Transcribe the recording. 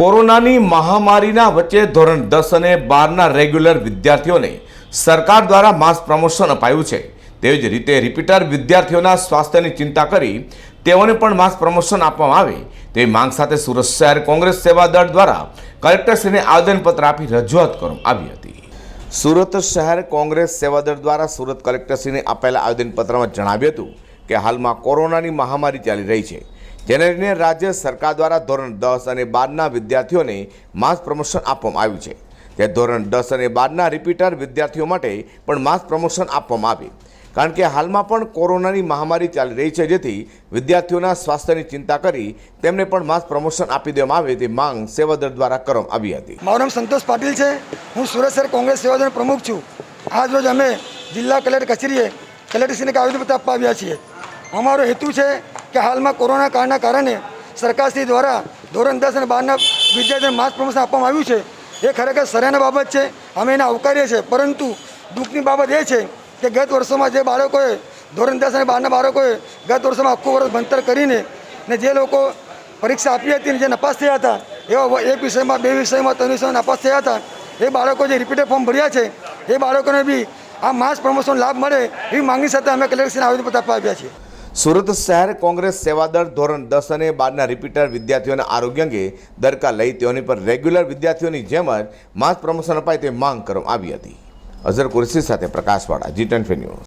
કોરોનાની મહામારીના વચ્ચે ધોરણ દસ અને બારના રેગ્યુલર વિદ્યાર્થીઓને સરકાર દ્વારા માસ પ્રમોશન અપાયું છે. તેવી જ રીતે રિપીટર વિદ્યાર્થીઓના સ્વાસ્થ્યની ચિંતા કરી તેઓને પણ માસ પ્રમોશન આપવામાં આવે. તેવી માંગ સાથે સુરત શહેર કોંગ્રેસ સેવા દળ દ્વારા કલેક્ટરશ્રીને આવેદનપત્ર આપી રજૂઆત કરવામાં આવી હતી. સુરત શહેર કોંગ્રેસ સેવાદળ દ્વારા સુરત કલેક્ટરશ્રીને આપેલા આવેદનપત્રમાં જણાવ્યું હતું કે હાલમાં કોરોનાની મહામારી ચાલી રહી છે. જેને લઈને રાજ્ય સરકાર દ્વારા ધોરણ દસ અને બારના વિદ્યાર્થીઓને માસ પ્રમોશન આપવામાં આવ્યું છે. તે ધોરણ દસ અને બારના રિપીટર વિદ્યાર્થીઓ માટે પણ માસ પ્રમોશન આપવામાં આવે. કારણ કે હાલમાં પણ કોરોનાની મહામારી ચાલી રહી છે, જેથી વિદ્યાર્થીઓના સ્વાસ્થ્યની ચિંતા કરી તેમને પણ માસ પ્રમોશન આપી દેવામાં આવે તે માંગ સેવાદળ દ્વારા કરવામાં આવી હતી. મારું નામ સંતોષ પાટીલ છે. હું સુરત શહેર કોંગ્રેસ સેવાદળ પ્રમુખ છું. આજ રોજ અમે જિલ્લા કલેક્ટર કચેરીએ કલેક્ટરશ્રીને આવેદનપત્ર આપવા આવ્યા છીએ. અમારો હેતુ છે કે હાલમાં કોરોના કાળના કારણે સરકારશ્રી દ્વારા ધોરણ દસ અને બારના વિદ્યાર્થીઓને માસ પ્રમોશન આપવામાં આવ્યું છે. એ ખરેખર સરાહના બાબત છે. અમે એને આવકારીએ છીએ. પરંતુ દુઃખની બાબત એ છે કે ગત વર્ષોમાં જે બાળકોએ ધોરણ દસ અને બારના બાળકોએ ગત વર્ષોમાં આખું વર્ષ ભણતર કરીને ને જે લોકો પરીક્ષા આપી હતી ને જે નપાસ થયા હતા, એવા એક વિષયમાં, બે વિષયમાં, ત્રણ વિષયમાં નપાસ થયા હતા, એ બાળકો જે રિપીટર ફોર્મ ભર્યા છે, એ બાળકોને બી આ માસ પ્રમોશન લાભ મળે એવી માંગણી સાથે અમે કલેક્શન આવેદનપત્ર આપવા આવ્યા છીએ. સુરત શહેર કોંગ્રેસ સેવાદળ ધોરણ દસ અને બારના રિપીટર વિદ્યાર્થીઓના આરોગ્ય અંગે દરકાર લઈ તેઓની પર રેગ્યુલર વિદ્યાર્થીઓની જેમ જ માસ પ્રમોશન અપાય તે માંગ કરવામાં આવી હતી. અઝર કુરશી સાથે પ્રકાશવાળા જી ટ્વેન્ટી ન્યૂઝ